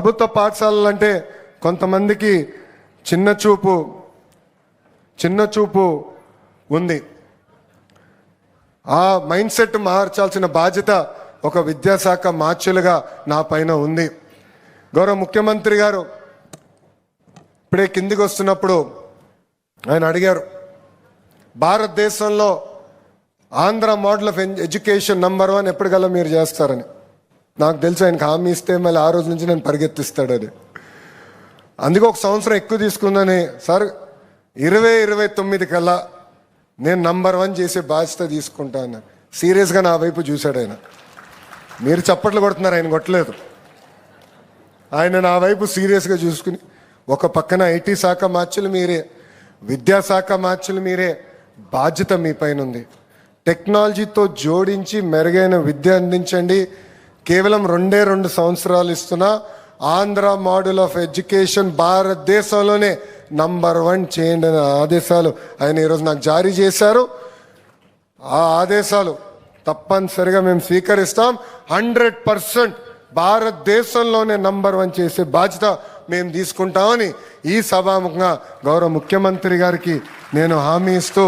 ప్రభుత్వ పాఠశాలలు అంటే కొంతమందికి చిన్న చూపు చిన్న చూపు ఉంది. ఆ మైండ్ సెట్ మార్చాల్సిన బాధ్యత ఒక విద్యాశాఖ మార్చులుగా నా పైన ఉంది. గౌరవ ముఖ్యమంత్రి గారు ఇప్పుడే కిందికి వస్తున్నప్పుడు ఆయన అడిగారు భారతదేశంలో Andhra model of education number one ఎప్పటికల్లా మీరు చేస్తారని. నాకు తెలుసు ఆయనకు హామీ ఇస్తే మళ్ళీ ఆ రోజు నుంచి నేను పరిగెత్తిస్తాడు అది అందుకే ఒక సంవత్సరం ఎక్కువ తీసుకుందని సార్ ఇరవై ఇరవై తొమ్మిది కల్లా నేను నంబర్ వన్ చేసే బాధ్యత తీసుకుంటాను సీరియస్గా నా వైపు చూశాడు ఆయన. మీరు చప్పట్లు కొడుతున్నారు ఆయన కొట్టలేదు. ఆయన నా వైపు సీరియస్గా చూసుకుని ఒక పక్కన ఐటీ శాఖ మార్చులు మీరే విద్యాశాఖ మార్చులు మీరే బాధ్యత మీ పైన ఉంది. టెక్నాలజీతో జోడించి మెరుగైన విద్య అందించండి కేవలం రెండే రెండు సంవత్సరాలు ఇస్తున్న ఆంధ్ర మోడల్ ఆఫ్ ఎడ్యుకేషన్ భారతదేశంలోనే నంబర్ వన్ చేయండి అనే ఆదేశాలు ఆయన ఈరోజు నాకు జారీ చేశారు. ఆ ఆదేశాలు తప్పనిసరిగా మేము స్వీకరిస్తాం. హండ్రెడ్ పర్సెంట్ భారతదేశంలోనే నంబర్ వన్ చేసే బాధ్యత మేము తీసుకుంటామని ఈ సభాముఖంగా గౌరవ ముఖ్యమంత్రి గారికి నేను హామీ ఇస్తూ